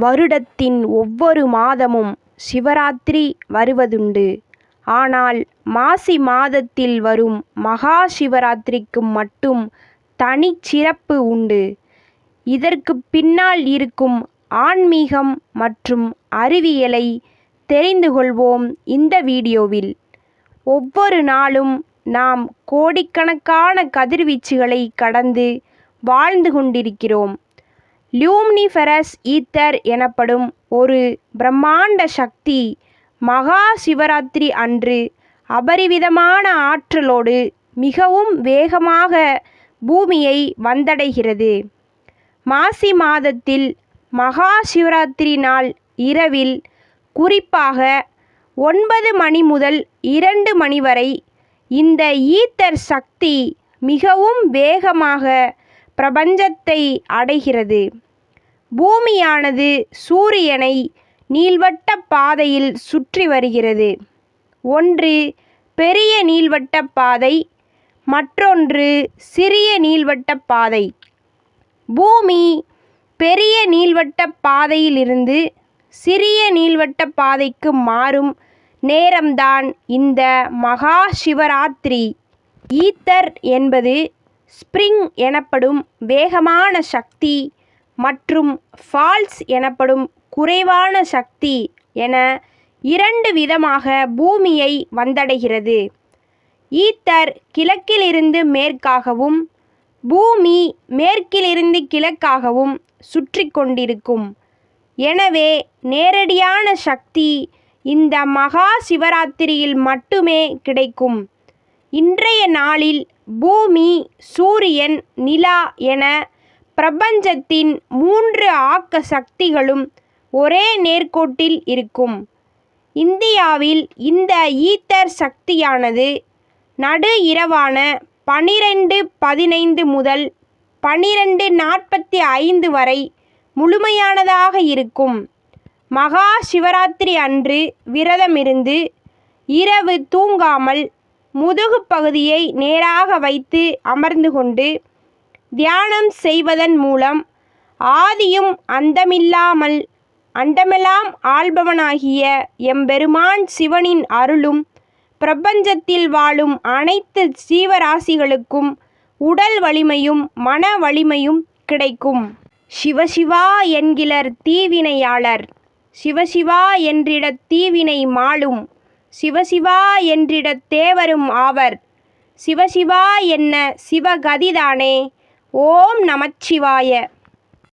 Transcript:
வருடத்தின் ஒவ்வொரு மாதமும் சிவராத்திரி வருவதுண்டு. ஆனால் மாசி மாதத்தில் வரும் மகா சிவராத்திரிக்கு மட்டும் தனிச் சிறப்பு உண்டு. இதற்குப் பின்னால் இருக்கும் ஆன்மீகம் மற்றும் அறிவியலை தெரிந்து கொள்வோம் இந்த வீடியோவில். ஒவ்வொரு நாளும் நாம் கோடிக்கணக்கான கதிர்வீச்சுகளை கடந்து வாழ்ந்து கொண்டிருக்கிறோம். லியூம்னிஃபெரஸ் ஈத்தர் எனப்படும் ஒரு பிரம்மாண்ட சக்தி மகா சிவராத்திரி அன்று அபரிவிதமான ஆற்றலோடு மிகவும் வேகமாக பூமியை வந்தடைகிறது. மாசி மாதத்தில் மகா சிவராத்திரி நாள் இரவில் குறிப்பாக ஒன்பது மணி முதல் இரண்டு மணி வரை இந்த ஈத்தர் சக்தி மிகவும் வேகமாக பிரபஞ்சத்தை அடைகிறது. பூமியானது சூரியனை நீள்வட்ட பாதையில் சுற்றி வருகிறது. ஒன்று பெரிய நீள்வட்டப் பாதை மற்றொன்று சிறிய நீள்வட்டப் பாதை. பூமி பெரிய நீள்வட்ட பாதையிலிருந்து சிறிய நீள்வட்டப் பாதைக்கு மாறும் நேரம்தான் இந்த மகா சிவராத்திரி. ஈத்தர் என்பது ஸ்ப்ரிங் எனப்படும் வேகமான சக்தி மற்றும் ஃபால்ஸ் எனப்படும் குறைவான சக்தி என இரண்டு விதமாக பூமியை வந்தடைகிறது. ஈத்தர் கிழக்கிலிருந்து மேற்காகவும் பூமி மேற்கிலிருந்து கிழக்காகவும் சுற்றிக் கொண்டிருக்கும். எனவே நேரடியான சக்தி இந்த மகா சிவராத்திரியில் மட்டுமே கிடைக்கும். இன்றைய நாளில் பூமி சூரியன் நிலா என பிரபஞ்சத்தின் மூன்று ஆக்க சக்திகளும் ஒரே நேர்கோட்டில் இருக்கும். இந்தியாவில் இந்த ஈத்தர் சக்தியானது நடு இரவான பனிரெண்டு பதினைந்து முதல் பனிரெண்டு நாற்பத்தி ஐந்து வரை முழுமையானதாக இருக்கும். மகா சிவராத்திரி அன்று விரதமிருந்து இரவு தூங்காமல் முதுகு பகுதியை நேராக வைத்து அமர்ந்து கொண்டு தியானம் செய்வதன் மூலம் ஆதியும் அந்தமில்லாமல் அண்டமெல்லாம் ஆள்பவனாகிய எம்பெருமான் சிவனின் அருளும் பிரபஞ்சத்தில் வாழும் அனைத்து ஜீவராசிகளுக்கும் உடல் வலிமையும் மன வலிமையும் கிடைக்கும். சிவசிவா என்கிறர் தீவினையாளர் சிவசிவா என்றிட தீவினை மாளும் சிவசிவா என்றிடத் தேவரும் ஆவர். சிவசிவா என்ன சிவகதிதானே. ஓம் நமச்சிவாய